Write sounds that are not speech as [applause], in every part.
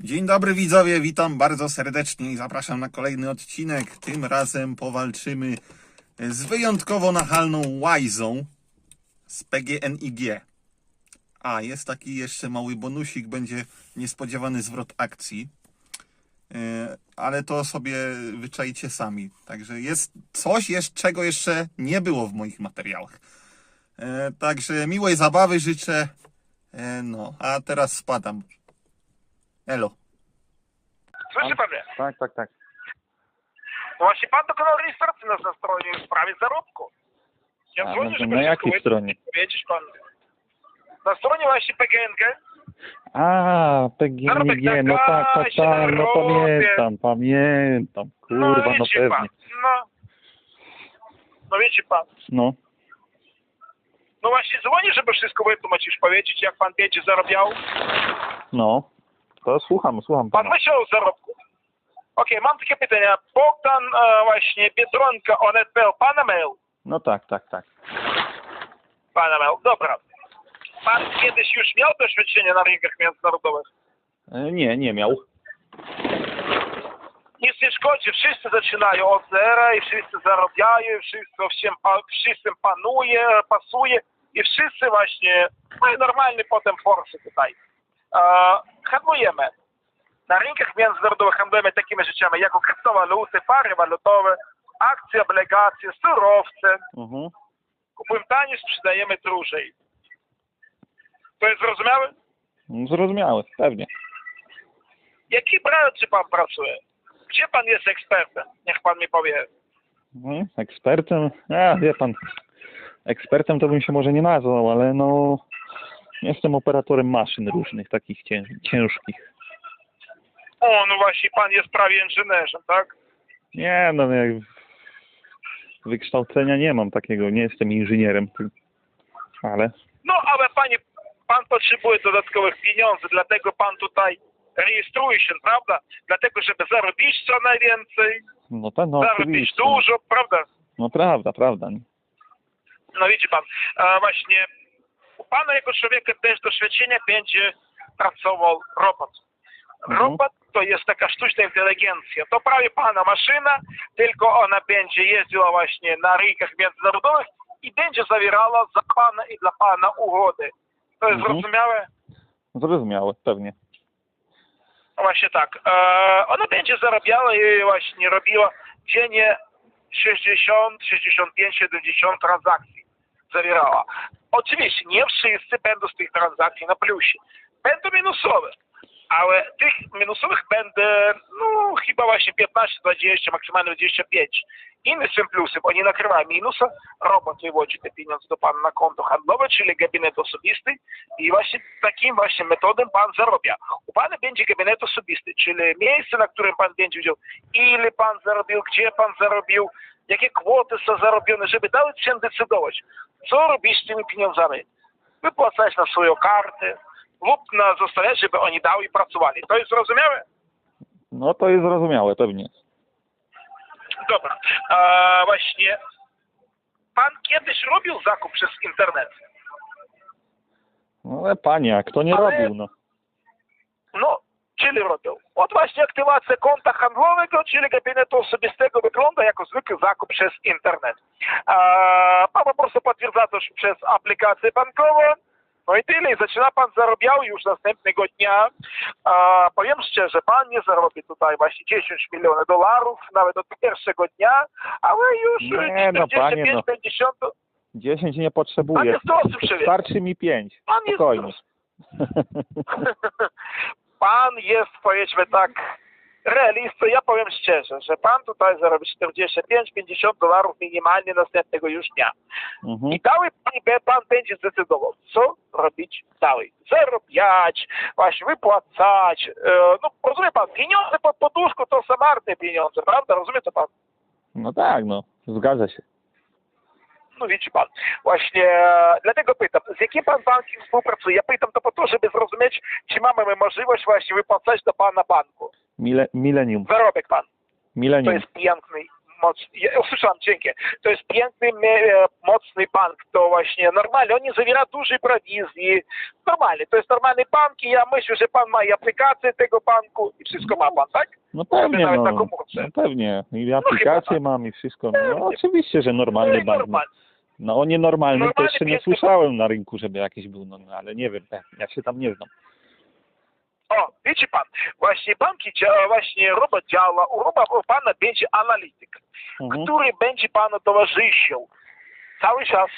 Dzień dobry widzowie, witam bardzo serdecznie i zapraszam na kolejny odcinek. Tym razem powalczymy z wyjątkowo nachalną Łajzą z PGNiG. A, jest taki jeszcze mały bonusik, będzie niespodziewany zwrot akcji. E, Ale to sobie wyczajcie sami. Także jest coś, czego jeszcze nie było w moich materiałach. E, Także miłej zabawy życzę. E, No, a teraz spadam. Elo. Słyszy pan mnie? Tak, tak, tak. No właśnie pan dokonał rejestracji nas na stronie w sprawie zarobku. Ja A, dzwonię, no żeby na wszystko jakiej stronie? Powiedzieć pan. Na stronie właśnie PGNG. A, PGNiG, no tak, tak, tak, no pamiętam, pamiętam, kurwa, no wiecie pan. pewnie. No. No wiecie pan. No, No właśnie dzwonię, żeby wszystko wytłumaczyć, powiedzieć, jak pan będzie zarabiał. no, to słucham, słucham Pan pana. myślał o zarobku. Okej, mam takie pytania. Bogdan e, właśnie Biedronka, Onet.pl, pana mail. No tak, tak, tak. Pana mail, dobra. Pan kiedyś już miał doświadczenie na rynkach międzynarodowych? E, Nie, nie miał. nic nie szkodzi, wszyscy zaczynają od zera i wszyscy zarabiają, i wszyscy wszym, pa- wszystkim panuje, pasuje i wszyscy właśnie mają normalny potem forsy tutaj. Handlujemy. Na rynkach międzynarodowych handlujemy takimi rzeczami jak kryptowaluty, pary walutowe, akcje, obligacje, surowce. Mhm. Kupujemy taniej, sprzedajemy drożej. To jest zrozumiałe? No, Zrozumiałe, pewnie. Jaki branży pan pracuje? Gdzie pan jest ekspertem? Niech pan mi powie. Mhm. Ekspertem, a wie pan, ekspertem to bym się może nie nazwał, ale no, jestem operatorem maszyn różnych, takich cięż, ciężkich. O, no właśnie, pan jest prawie inżynierem, tak? Nie, no jak wykształcenia nie mam takiego, nie jestem inżynierem, ale No, ale panie, pan potrzebuje dodatkowych pieniędzy, dlatego pan tutaj rejestruje się, prawda? Dlatego, żeby zarobić co najwięcej, no tak, no zarobić oczywiście. dużo, prawda? No prawda, prawda. No widzi pan, e, właśnie pana jako człowieka też doświadczenie będzie pracował robot. Mhm. Robot to jest taka sztuczna inteligencja. To prawie pana maszyna, tylko ona będzie jeździła właśnie na rynkach międzynarodowych i będzie zawierała za pana i dla pana ugody. To jest Mhm. zrozumiałe? Zrozumiałe, pewnie. No Właśnie tak. E, ona będzie zarabiała i właśnie robiła dziennie 60, 65, 70 transakcji. Zawierała. Oczywiście nie wszyscy będą z tych transakcji na plusie. Będą minusowe. Ale tych minusowych będę, no chyba właśnie 15, 20, maksymalnie 25. Inny z tym plusem, oni nakrywają minusa, robot wywodzi te pieniądze do pana na konto handlowe, czyli gabinet osobisty i właśnie takim właśnie metodą pan zarabia. U pana będzie gabinet osobisty, czyli miejsce, na którym pan będzie wiedział, ile pan zarobił, gdzie pan zarobił, jakie kwoty są zarobione, żeby dały się decydować, co robić z tymi pieniądzami. Wypłacać na swoją kartę lub na zostawiać, żeby oni dały i pracowali. To jest zrozumiałe? No to jest zrozumiałe, pewnie. Dobra. A właśnie pan kiedyś robił zakup przez internet? No ale panie, a kto nie Ale- robił, no. No, czyli robił. Od właśnie aktywacja konta handlowego, czyli gabinetu osobistego wygląda jako zwykły zakup przez internet. A, pan po prostu potwierdza to przez aplikację bankową, no i tyle. I zaczyna pan zarabiał już następnego dnia. A, powiem szczerze, pan nie zarobi tutaj właśnie 10 milionów dolarów, nawet od pierwszego dnia, ale już Nie, no, panie, no. 45-50 10 nie Pan potrzebuję. jest człowiek. Starczy mi 5. Pan jest [laughs] pan jest, powiedzmy tak, realistą. Ja powiem szczerze, że pan tutaj zarobi 45-50 dolarów minimalnie następnego już dnia. Mhm. I dalej pan, pan będzie zdecydował, co robić dalej. Zarobiać, właśnie wypłacać. E, no, rozumie pan, pieniądze pod poduszką to są marne pieniądze, prawda? Rozumie to pan? No tak, no. Zgadza się. No widzi pan, właśnie e, dlatego pytam, z jakim pan bankiem współpracuje? Ja pytam to po to, żeby zrozumieć, czy mamy my możliwość właśnie wypłacać do pana banku. Mile, milenium. Zarobek pan. To Milenium. jest piękny moc, ja usłyszałem, dzięki. To jest piękny, e, mocny bank, to właśnie normalnie, on nie zawiera dużej prowizji, normalnie, to jest normalny bank i ja myślę, że pan ma i aplikację tego banku i wszystko ma pan, tak? No pewnie, no, no pewnie. I aplikację tak. mam i wszystko. No, oczywiście, że normalny No bank. No, normalnie. No o nienormalnym to Normalny jeszcze nie słyszałem na rynku, żeby jakiś był, no, no ale nie wiem, ja się tam nie znam. O, wiecie pan, właśnie banki, właśnie roba działa, u roba u pana będzie analityk, Mhm. który będzie panu towarzyszył cały czas.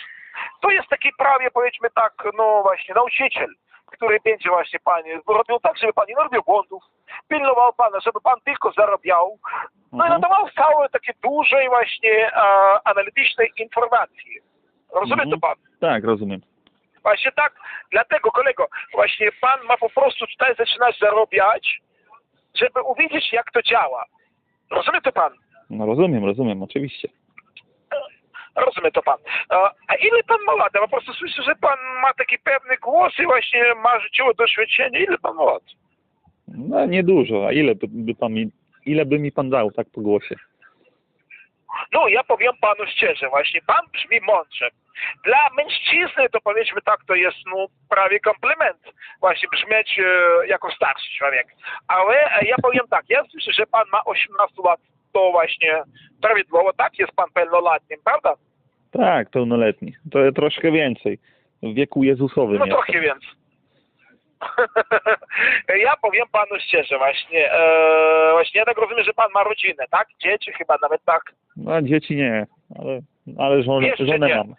To jest taki prawie, powiedzmy tak, no właśnie, nauczyciel, który będzie właśnie pani robił tak, żeby pan nie robił błędów, pilnował pana, żeby pan tylko zarabiał, no i Mhm. nadawał całe takie dużej właśnie e, analitycznej informacji. Rozumie Mhm. to pan? Tak, rozumiem. Właśnie tak, dlatego kolego, właśnie pan ma po prostu tutaj zaczynać zarabiać, żeby uwiedzieć jak to działa. Rozumie to pan? No rozumiem, rozumiem, oczywiście. Rozumie to pan. E, A ile pan ma lat? Ja po prostu słyszę, że pan ma taki pewny głos i właśnie ma życiowe doświadczenie. Ile pan ma lat? No niedużo, a ile by, by pan mi, ile by mi pan dał tak po głosie? No, ja powiem panu szczerze, właśnie pan brzmi mądrze. Dla mężczyzny to powiedzmy tak, to jest no prawie komplement. Właśnie brzmieć e, jako starszy człowiek. Ale e, ja powiem tak, ja słyszę, że pan ma 18 lat, to właśnie prawidłowo tak, jest pan pełnolatnim, prawda? Tak, pełnoletni. To troszkę więcej. W wieku Jezusowym No trochę więcej. [laughs] ja powiem panu szczerze właśnie, e, właśnie ja tak rozumiem, że pan ma rodzinę, tak? Dzieci chyba nawet tak. No dzieci nie, ale, ale żonę, Jeszcze żonę nie. mam.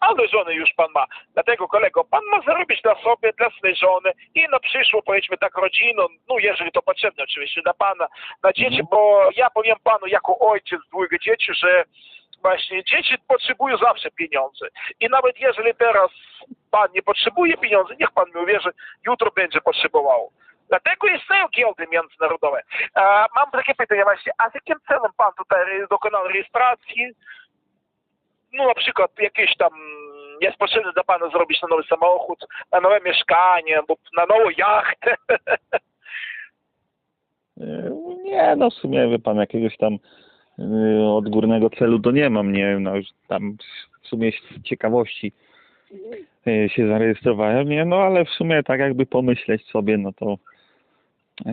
Ale żony już pan ma. Dlatego kolego, pan ma zarobić dla sobie, dla swojej żony i na przyszło powiedzmy tak rodziną, no jeżeli to potrzebne oczywiście dla pana, na dzieci, Mhm. bo ja powiem panu jako ojciec dwójkę dzieci, że właśnie dzieci potrzebują zawsze pieniądze. I nawet jeżeli teraz pan nie potrzebuje pieniędzy, niech pan mi uwierzy, jutro będzie potrzebował. Dlatego istnieją giełdy międzynarodowe. A, mam takie pytanie właśnie, a z jakim celem pan tutaj dokonał rejestracji? no na przykład jakieś tam jest potrzebne dla pana zrobić na nowy samochód, na nowe mieszkanie, albo na nową jachtę. [laughs] Nie, no w sumie wie pan jakiegoś tam odgórnego celu to nie mam, nie no już tam w sumie z ciekawości e, się zarejestrowałem, nie, no ale w sumie tak jakby pomyśleć sobie, no to e,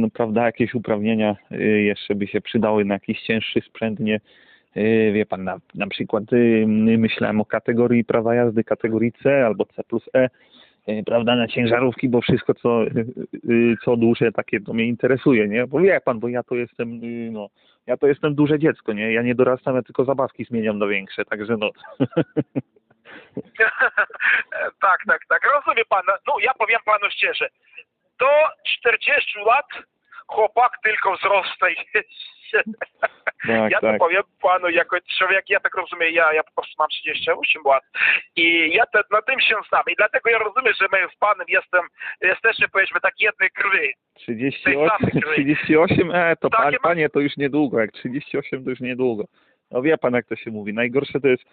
no prawda, jakieś uprawnienia jeszcze by się przydały na jakiś cięższy sprzęt, nie, wie pan, na, na przykład myślałem o kategorii prawa jazdy kategorii C albo C plus E, prawda, na ciężarówki, bo wszystko co, y, y, co duże takie to mnie interesuje, nie? Bo wie pan, bo ja to jestem, y, no, ja to jestem duże dziecko, nie? Ja nie dorastam, ja tylko zabawki zmieniam na większe, także no. [laughs] tak, tak, tak. Rozumie pan. No ja powiem panu szczerze. Do 40 lat chłopak tylko wzrasta jeszcze. Tak, ja to tak. powiem panu jako człowiek, ja tak rozumiem, ja, ja po prostu mam 38 lat i ja te, na tym się znam i dlatego ja rozumiem, że my z panem jestem, jesteśmy powiedzmy tak jednej krwi. 38, samej krwi. 38, e, to Takie panie, to już niedługo, jak 38 to już niedługo. No wie pan, jak to się mówi, najgorsze to jest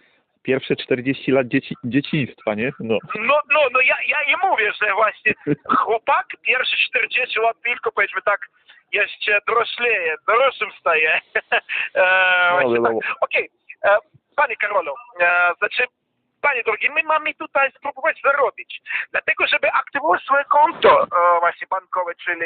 pierwsze 40 lat dzieci, dzieciństwa, nie? No. No, no, no ja, ja nie mówię, że właśnie chłopak pierwsze 40 lat tylko powiedzmy tak jeszcze dorośleje, dorosłym staje. [laughs] e, No, tak. Okej, e, panie Karolu, e, znaczy Panie drogi, my mamy tutaj spróbować zarobić. Dlatego, żeby aktywować swoje konto e, właśnie bankowe, czyli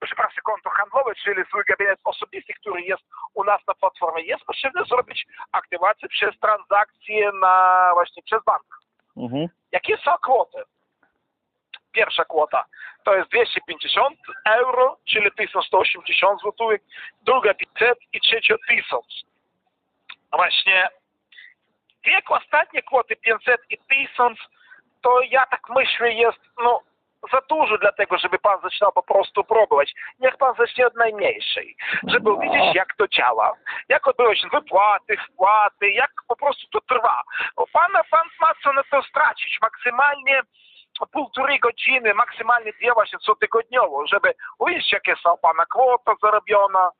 przepraszam, konto handlowe, czyli swój gabinet osobisty, który jest u nas na platformie, jest potrzebne zrobić aktywację przez transakcje na właśnie przez bank. Mhm. Jakie są kwoty? Pierwsza kwota to jest 250 euro, czyli 1180 zł, druga 500 i trzecia 1000. A Właśnie wiek ostatnie kwoty 500 i 1000 to ja tak myślę jest no za dużo dla tego, żeby pan zaczynał po prostu próbować. Niech pan zacznie od najmniejszej, żeby No. wiedzieć jak to działa, jak odbyły się wypłaty, wpłaty, jak po prostu to trwa. Bo pan, pan ma co na to stracić. Maksymalnie półtorej godziny, maksymalnie dwie właśnie cotygodniowo, żeby ujrzeć jakie są pana kwota zarobiona,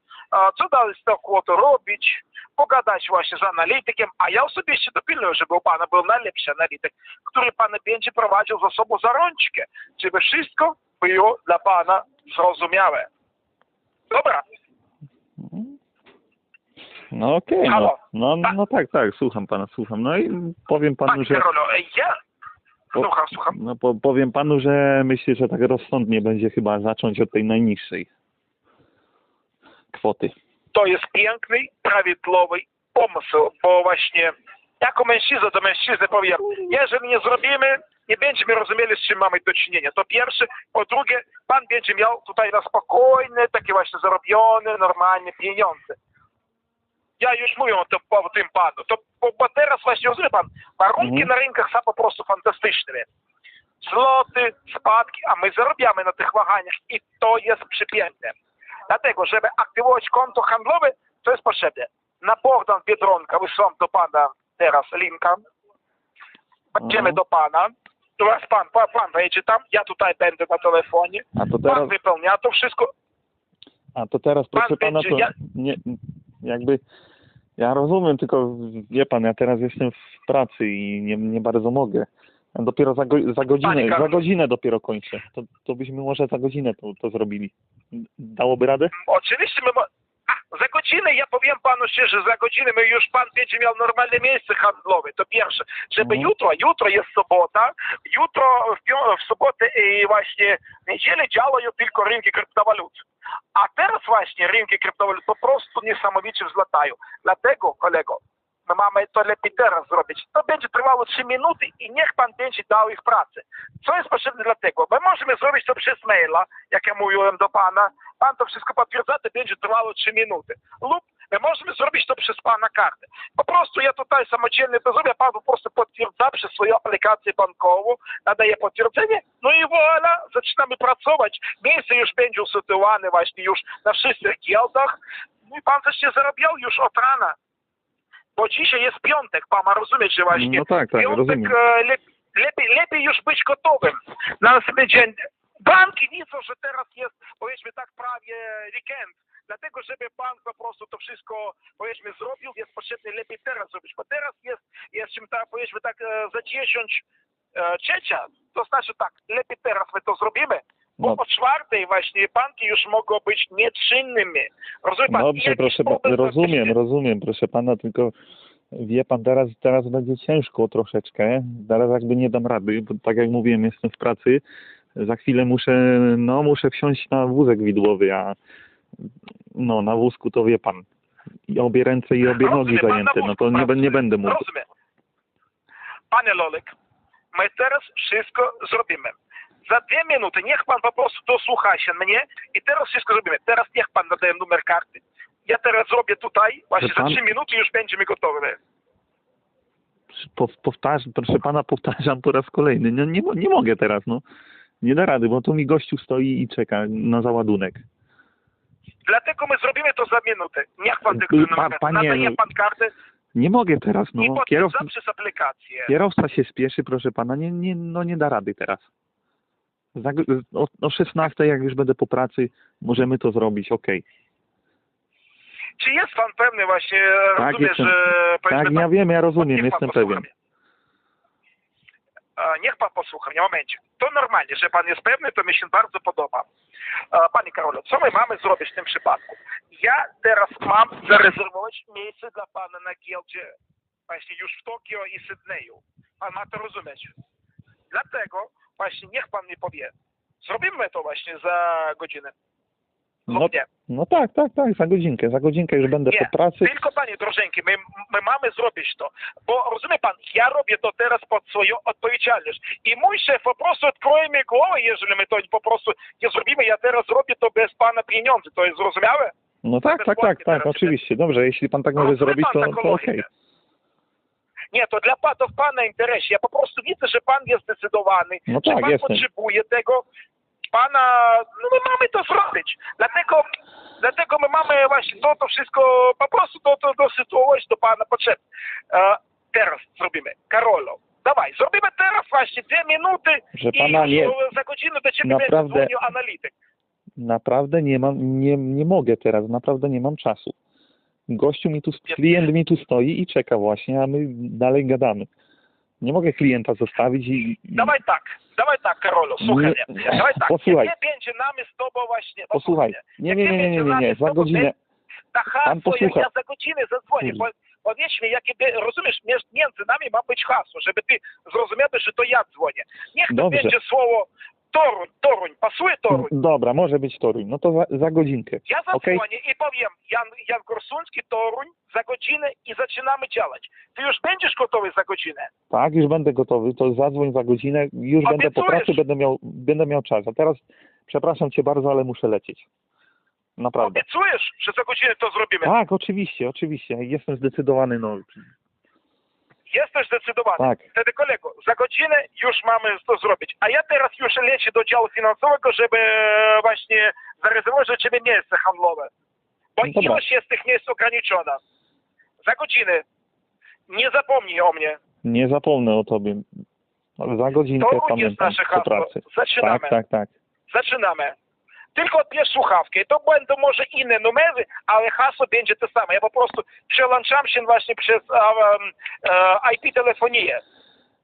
co dalej z tą kwotą robić, pogadać właśnie z analitykiem, a ja osobiście dopilnuję, żeby u pana był najlepszy analityk, który pana będzie prowadził za sobą za rączkę, żeby wszystko było dla pana zrozumiałe. Dobra. No okej, no. No. No tak, tak, słucham pana, słucham. No i powiem panu, że... Karolu, ja... Słucham, słucham. No po, powiem panu, że myślę, że tak rozsądnie będzie chyba zacząć od tej najniższej kwoty. To jest piękny, prawidłowy pomysł, bo właśnie jako mężczyzna do mężczyzny powiem, jeżeli nie zrobimy, nie będziemy rozumieli, z czym mamy do czynienia. To pierwsze. Po drugie, pan będzie miał tutaj na spokojne, takie właśnie zarobione, normalne pieniądze. Ja już mówię o tym, o tym panu. To, bo, teraz właśnie, rozumie pan, warunki Mhm. na rynkach są po prostu fantastyczne. Zloty, spadki, a my zarabiamy na tych wahaniach i to jest przepiękne. Dlatego, żeby aktywować konto handlowe, to jest potrzebne. Na Bogdan Biedronka wysyłam do pana teraz linka. Będziemy Mhm. do pana. Teraz pan, pan, pan wejdzie tam, ja tutaj będę na telefonie. A to Pan teraz, wypełnia to wszystko. a to teraz proszę pan pana, będzie- to ja- nie, jakby... Ja rozumiem, tylko wie pan, ja teraz jestem w pracy i nie, nie bardzo mogę. Ja dopiero za, go, za godzinę, za godzinę dopiero kończę. To, to byśmy może za godzinę to, to zrobili. Dałoby radę? Oczywiście my... za godzinę, ja powiem panu szczerze, za godzinę my już pan będzie miał normalne miejsce handlowe. To pierwsze. Żeby Mhm. jutro, jutro jest sobota, jutro w, w sobotę i właśnie niedzielę działają tylko rynki kryptowalut. A teraz właśnie rynki kryptowalut po prostu niesamowicie wzlatają. Dlatego, kolego, my mamy to lepiej teraz zrobić. To będzie trwało 3 minuty i niech pan będzie dał ich pracę. Co jest potrzebne dlatego? My możemy zrobić to przez maila, jak ja mówiłem do pana. Pan to wszystko potwierdza, to będzie trwało 3 minuty. Lub my możemy zrobić to przez pana kartę. Po prostu ja tutaj samodzielnie to zrobię, pan po prostu potwierdza przez swoją aplikację bankową, nadaje potwierdzenie, no i voilà, zaczynamy pracować. Miejsce już będzie usytuowane właśnie już na wszystkich giełdach, no i pan zacznie zarabiał już od rana. Bo dzisiaj jest piątek, pan ma rozumieć, że właśnie No tak, tak, piątek rozumiem. e, lepiej, lepiej, lepiej już być gotowym na następny dzień. Banki widzą, że teraz jest, powiedzmy tak, prawie weekend. Dlatego, żeby bank po prostu to wszystko, powiedzmy, zrobił, jest potrzebne lepiej teraz zrobić. Bo teraz jest, jest czym tak, powiedzmy tak, e, za 10 e, trzecia. To znaczy tak, lepiej teraz my to zrobimy. Bo No. o czwartej właśnie banki już mogą być nieczynnymi. Rozumie pan? Dobrze, proszę pomysł rozumiem, rozumiem, proszę pana, tylko wie pan, teraz, teraz będzie ciężko troszeczkę, teraz jakby nie dam rady, bo tak jak mówiłem, jestem w pracy, za chwilę muszę, no muszę wsiąść na wózek widłowy, a no na wózku to wie pan, i obie ręce i obie nogi Rozumiem, pan zajęte, no to nie, nie będę mógł. Rozumiem. Panie Lolek, my teraz wszystko zrobimy. Za dwie minuty niech pan po prostu dosłucha się mnie i teraz wszystko zrobimy. Teraz niech pan nadaje numer karty. Ja teraz zrobię tutaj, właśnie pan- za trzy minuty już będziemy gotowi. Pow, powtarz, proszę pana, powtarzam po raz kolejny, no, nie, nie mogę teraz, no. Nie da rady, bo tu mi gościu stoi i czeka na załadunek. Dlatego my zrobimy to za minutę. Niech pan Pa- numer karty. panie, Nadaje pan kartę Nie mogę teraz, i no. Kierowca, przez aplikację. Kierowca się spieszy, proszę pana, nie, nie, no nie da rady teraz. O, o 16 jak już będę po pracy, możemy to zrobić, okej. Czy jest pan pewny właśnie, Tak, rozumie, jestem. że... Tak, pan- ja wiem, ja rozumiem, jestem pewien. mnie. Niech pan posłucha mnie, momencie. To normalnie, że pan jest pewny, to mi się bardzo podoba. Panie Karolu, co my mamy zrobić w tym przypadku? Ja teraz mam zarezerwować miejsce dla pana na giełdzie właśnie już w Tokio i Sydneyu. Pan ma to rozumieć. Dlatego właśnie niech pan mi powie, zrobimy to właśnie za godzinę No, nie. no tak, tak, tak, za godzinkę, za godzinkę już będę Nie, po pracy. Tylko panie drożenki, my, my mamy zrobić to. Bo rozumie pan, ja robię to teraz pod swoją odpowiedzialność. I mój szef po prostu odkroje mi głowę, jeżeli my to po prostu nie zrobimy. Ja teraz robię to bez pana pieniędzy. To jest zrozumiałe? No tak, tak, tak, tak, oczywiście, dobrze, jeśli pan tak może zrobić, to, to okej. logikę? Nie, to dla pana, to w pana interesie. Ja po prostu widzę, że pan jest zdecydowany, No że tak, pan jestem. potrzebuje tego. Pana, no my mamy to zrobić. Dlatego, dlatego my mamy właśnie to, to wszystko, po prostu to, to dosytuować do pana potrzeb. E, teraz zrobimy. Karolo, dawaj, zrobimy teraz właśnie dwie minuty Że i pana nie- za godzinę do ciebie naprawdę- będzie dzwonił analityk. Naprawdę nie mam, nie, nie mogę teraz, naprawdę nie mam czasu. Gościu mi tu, klient mi tu stoi i czeka właśnie, a my dalej gadamy. Nie mogę klienta zostawić i... Dawaj tak, dawaj tak, Karolo, słuchaj Nie- mnie. Dawaj tak, Posłuchaj. nie będzie nami z tobą właśnie... Posłuchaj, nie, nie, nie, nie, nie, nie, nie, za godzinę, Pan hasło, ja, posłucha. ja za godzinę zadzwonię. Po, powiedz mi, jakie, rozumiesz, między między nami ma być hasło, żeby ty zrozumiał, że to ja dzwonię. Niech to Dobrze. będzie słowo Toruń, Toruń, pasuje Toruń. Dobra, może być Toruń. No to za, za godzinkę. Ja zadzwonię i powiem, Jan, Jan Korsuński, Toruń, za godzinę i zaczynamy działać. Ty już będziesz gotowy za godzinę? Tak, już będę gotowy, to zadzwoń za godzinę, już będę po Obiecujesz? pracy, będę miał, będę miał czas. A teraz, przepraszam cię bardzo, ale muszę lecieć. Naprawdę. Obiecujesz, że za godzinę to zrobimy? Tak, oczywiście, oczywiście. Jestem zdecydowany, no. Jesteś zdecydowany. Tak. Wtedy kolego, za godzinę już mamy to zrobić. A ja teraz już lecę do działu finansowego, żeby właśnie zarezerwować dla ciebie miejsce handlowe. Bo No ilość jest tych miejsc ograniczona. Za godzinę. Nie zapomnij o mnie. Nie zapomnę o tobie. Za godzinkę To jest pamiętam nasze do hasło. pracy. Zaczynamy. Tak, tak, tak. Zaczynamy. Tylko odbierz słuchawkę. To będą może inne numery, ale hasło będzie to samo. Ja po prostu przełączam się właśnie przez um, e, IP-telefonię.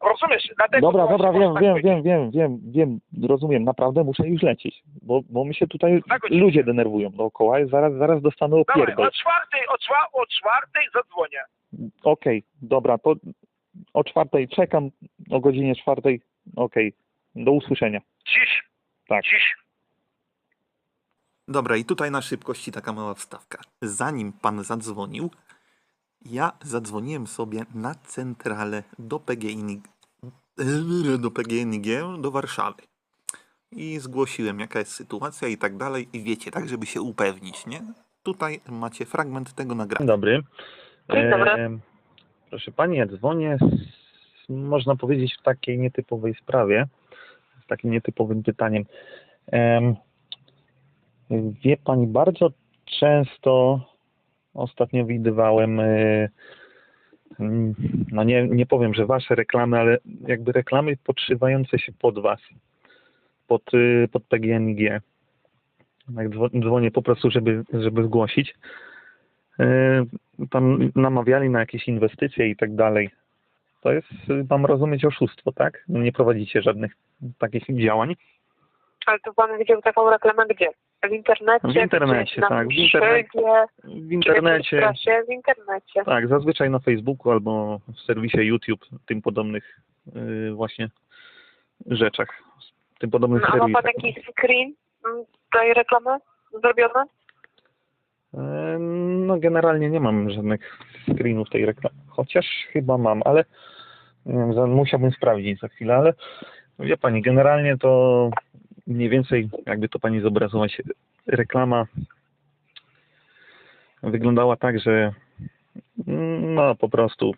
Rozumiesz? Dlatego Dobra, dobra, wiem, tak wiem, wiem, wiem, wiem, wiem, rozumiem, naprawdę muszę już lecieć, bo, bo mi się tutaj ludzie denerwują dookoła i zaraz, zaraz dostanę opierdol. o czwartej, o, czwa, o czwartej zadzwonię. Okej, dobra, to o czwartej czekam, o godzinie czwartej, okej, do usłyszenia. Dziś. Tak. Dziś. Dobra, i tutaj na szybkości taka mała wstawka. Zanim pan zadzwonił, ja zadzwoniłem sobie na centralę do PGNiG, do PGNiG do Warszawy. I zgłosiłem, jaka jest sytuacja i tak dalej. I wiecie, tak, żeby się upewnić, nie? Tutaj macie fragment tego Dzień nagrania. dobry. Dzień dobry. E, proszę Pani, ja dzwonię, z, można powiedzieć, w takiej nietypowej sprawie, z takim nietypowym pytaniem. Em, wie Pani, bardzo często ostatnio widywałem, e, mm, no nie, nie powiem, że Wasze reklamy, ale jakby reklamy podszywające się pod Was, pod, y, pod PGNiG. Jak dzwo- dzwonię po prostu, żeby, żeby zgłosić. E, tam namawiali na jakieś inwestycje i tak dalej. To jest, y, mam rozumieć, oszustwo, tak? Nie prowadzicie żadnych takich działań. Ale to pan widział taką reklamę gdzie? W internecie? W internecie, tak, w. W internecie? W internecie. tak, zazwyczaj na Facebooku albo w serwisie YouTube, tym podobnych y, właśnie rzeczach, tym podobnych No, a ma serwisach. pan jakiś screen mm, tej reklamy zrobiony? E, No generalnie nie mam żadnych screenów tej reklamy, chociaż chyba mam, ale nie wiem, za- musiałbym sprawdzić za chwilę, ale wie Pani, generalnie to mniej więcej, jakby to Pani zobrazować, reklama wyglądała tak, że mm, no po prostu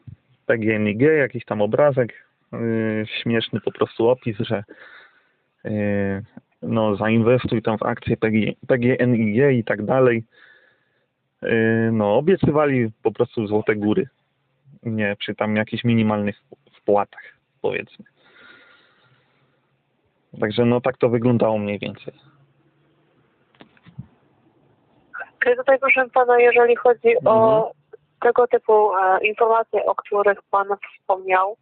PGNiG, jakiś tam obrazek, yy, śmieszny po prostu opis, że yy, no zainwestuj tam w akcje PG, PGNiG i tak dalej. Yy, no, obiecywali po prostu złote góry. Nie, przy tam jakichś minimalnych wpłatach, powiedzmy. Także no tak to wyglądało mniej więcej. Tutaj proszę pana, jeżeli chodzi o Mhm. tego typu e, informacje, o których pan wspomniał,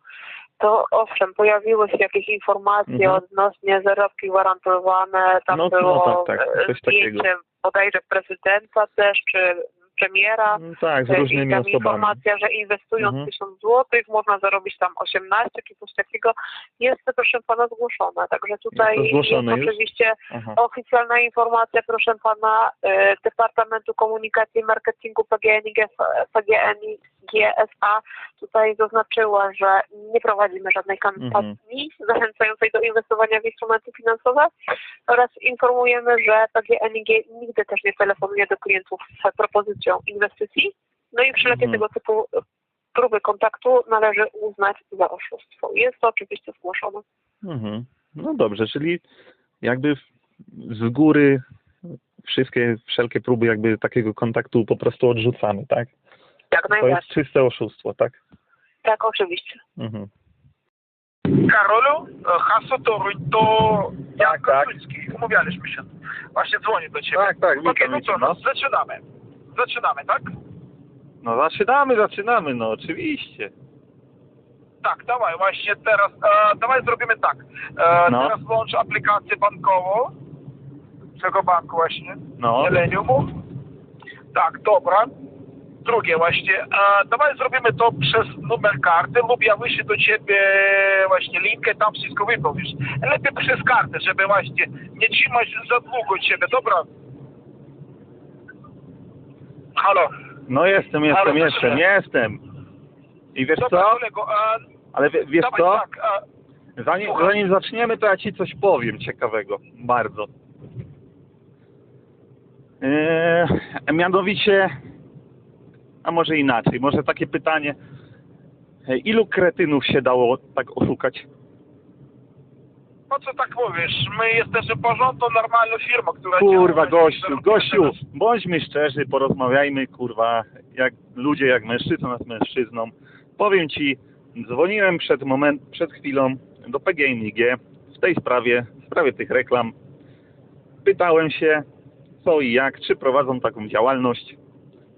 to owszem, pojawiły się jakieś informacje Mhm. odnośnie zarobki gwarantowane, tam No, no było tak, tak, e, coś zdjęcie takiego. bodajże prezydenta też, czy premiera. Mm, Tak, z E, różnymi I tam osobami. informacja, że inwestując Mhm. 1000 zł można zarobić tam 18 czy coś takiego, jest to proszę pana zgłoszone. Także tutaj Jest jest, oczywiście Aha. oficjalna informacja proszę pana e, Departamentu Komunikacji i Marketingu PGNiG, PGNiG SA tutaj zaznaczyła, że nie prowadzimy żadnej kampanii zachęcającej do inwestowania w instrumenty finansowe oraz informujemy, że PGNiG nigdy też nie telefonuje do klientów z propozycją inwestycji. No i wszelkie Mhm. tego typu próby kontaktu należy uznać za oszustwo. Jest to oczywiście zgłoszone. Mhm. No dobrze, czyli jakby z góry wszystkie, wszelkie próby jakby takiego kontaktu po prostu odrzucamy, tak? Jak To jest najbardziej. czyste oszustwo, tak? Tak, oczywiście. Mhm. Karolu, e, hasło Toruń to Jan Tak, tak. Korsuński. Umawialiśmy się. Właśnie dzwonię do ciebie. Tak, tak, Okej, witam, no co, witam, no, no. zaczynamy. Zaczynamy, tak? No zaczynamy, zaczynamy, no oczywiście. Tak, dawaj, właśnie teraz, e, dawaj zrobimy tak. E, No. Teraz włącz aplikację bankową, czego banku właśnie, No, Millenniumu. Tak, dobra. Drugie właśnie, a dawaj zrobimy to przez numer karty lub ja wyślę do ciebie właśnie linkę, tam wszystko wypowiesz. Lepiej przez kartę, żeby właśnie nie trzymać za długo ciebie, dobra? Halo. No jestem, jestem, Ale jestem, proszę. jestem. I wiesz Dobra, co? kolego, a, Ale wie- wiesz dawaj co? tak, a, Zanim, zanim zaczniemy, to ja ci coś powiem ciekawego. Bardzo. Eee, mianowicie, a może inaczej, może takie pytanie. Ilu kretynów się dało tak oszukać? po co tak mówisz? My jesteśmy porządną, normalną firmą, która Kurwa, gościu, gościu, teraz. bądźmy szczerzy, porozmawiajmy, kurwa, jak ludzie, jak mężczyzna z mężczyzną. Powiem ci, dzwoniłem przed moment, przed chwilą do PGNiG w tej sprawie, w sprawie tych reklam. Pytałem się, co i jak, czy prowadzą taką działalność,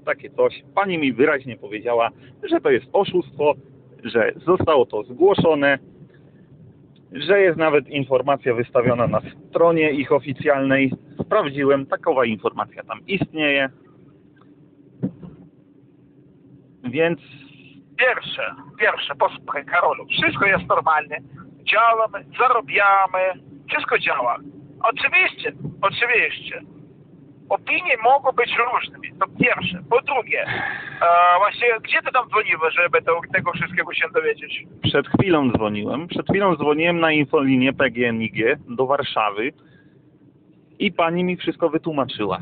takie coś. Pani mi wyraźnie powiedziała, że to jest oszustwo, że zostało to zgłoszone, że jest nawet informacja wystawiona na stronie ich oficjalnej. Sprawdziłem, takowa informacja tam istnieje. Więc Pierwsze, pierwsze, posłuchaj Karolu, wszystko jest normalnie. Działamy, zarabiamy, wszystko działa. Oczywiście, oczywiście. Opinie mogą być różnymi, to pierwsze. Po drugie, e, właśnie gdzie ty tam dzwoniłeś, żeby to, tego wszystkiego się dowiedzieć? przed chwilą dzwoniłem. Przed chwilą dzwoniłem na infolinię PGNiG do Warszawy i pani mi wszystko wytłumaczyła.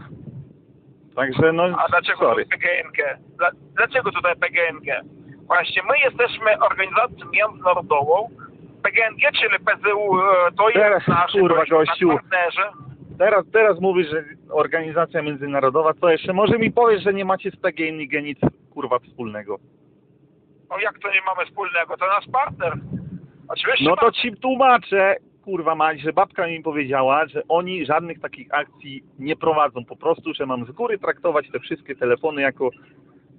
Także no, A dlaczego sorry. tutaj PGNG? Dla, dlaczego tutaj PGNG? Właśnie my jesteśmy organizacją międzynarodową. PGNG, czyli PZU, e, to Teraz, jest nasz kurwa, gość- gościu. partnerzy. Teraz, teraz mówisz, że organizacja międzynarodowa, to jeszcze może mi powiesz, że nie macie z PGNiG nic kurwa wspólnego. No jak to nie mamy wspólnego? To nasz partner. Oczywiście No to ci tłumaczę, kurwa mać, że babka mi powiedziała, że oni żadnych takich akcji nie prowadzą. Po prostu, że mam z góry traktować te wszystkie telefony jako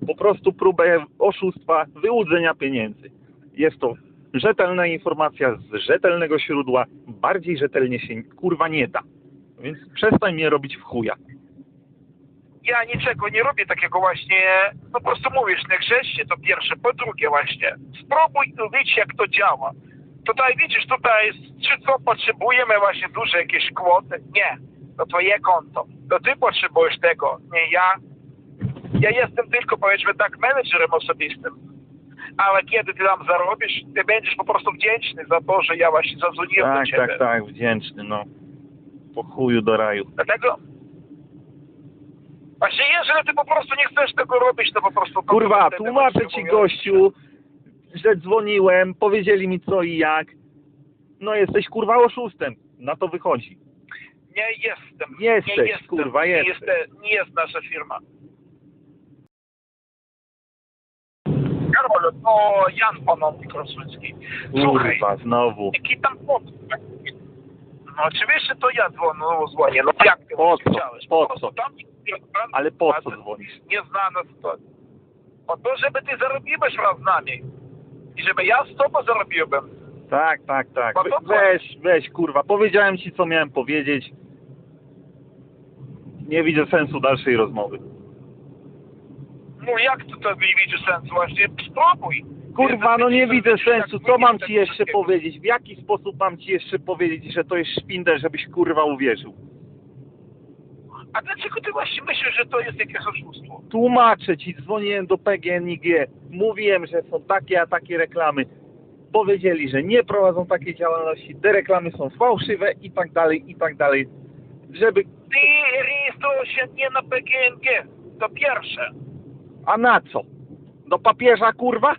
po prostu próbę oszustwa, wyłudzenia pieniędzy. Jest to rzetelna informacja z rzetelnego źródła. Bardziej rzetelnie się kurwa nie da. Więc przestań mnie robić w chuja. Ja niczego nie robię takiego właśnie, po prostu mówisz niegrzecznie, to pierwsze. Po drugie właśnie, spróbuj uwiedzieć jak to działa. Tutaj widzisz, tutaj jest, czy co potrzebujemy właśnie duże jakieś kwoty? Nie, to twoje konto. To ty potrzebujesz tego, nie ja. Ja jestem tylko powiedzmy tak menedżerem osobistym. Ale kiedy ty tam zarobisz, ty będziesz po prostu wdzięczny za to, że ja właśnie zadzwoniłem do Tak, ciebie. tak, tak, wdzięczny, no. Po chuju do raju. Dlatego właśnie jeżeli ty po prostu nie chcesz tego robić, to po prostu... Kurwa, tłumaczę ci gościu, że dzwoniłem, powiedzieli mi co i jak. No jesteś kurwa oszustem. Na to wychodzi. Nie jestem. Jesteś, nie jestem, kurwa, nie jesteś. Jest, nie jest nasza firma. Karol, to Jan ponownie Krasucki. Słuchaj, Kurwa, znowu. jaki tam pomysł? No oczywiście to ja dzwonię, no, dzwonię. No jak ty Po co? chciałeś? Po co? Tam Ale po co dzwonisz? Nieznana sytuacja. Po to, żeby ty zarobiłeś raz z nami. I żeby ja z tobą zarobiłbym. Tak, tak, tak. We- Weź, weź, kurwa. Powiedziałem ci, co miałem powiedzieć. Nie widzę sensu dalszej rozmowy. No jak to, to nie widzisz sensu? Właśnie spróbuj. Kurwa, no nie widzę sensu. Co mam ci jeszcze powiedzieć? W jaki sposób mam ci jeszcze powiedzieć, że to jest szpindel, żebyś kurwa uwierzył? A dlaczego ty właśnie myślisz, że to jest jakieś oszustwo? Tłumaczę ci, dzwoniłem do PGNiG, mówiłem, że są takie a takie reklamy. Powiedzieli, że nie prowadzą takiej działalności, te reklamy są fałszywe i tak dalej, i tak dalej. Żeby, Ty rejestruj się nie na PGNG. To pierwsze. a na co? Do papieża kurwa?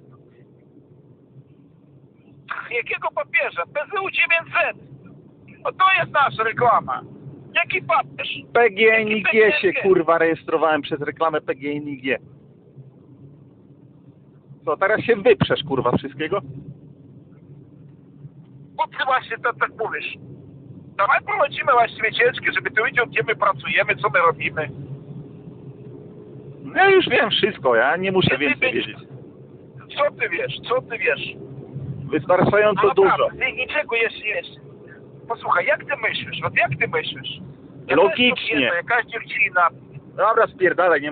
Jakiego papieża? PZU 900. O to jest nasza reklama. Jaki papież? PGNiG Jaki się kurwa rejestrowałem przez reklamę PGNiG. Co, teraz się wyprzesz kurwa wszystkiego? Po ty właśnie to tak mówisz? Dawaj prowadzimy właśnie wycieczki, żeby ty wiedział, gdzie my pracujemy, co my robimy. No ja już wiem wszystko, ja nie muszę więcej wiedzieć. Co ty wiesz? Co ty wiesz? wystarczająco no, dużo. Ty niczego jeszcze jeszcze. Posłuchaj, jak ty myślisz? Od jak ty myślisz? Ja Logicznie. Wiedzę, jakaś dziewczyna. Dobra, spierdalaj, nie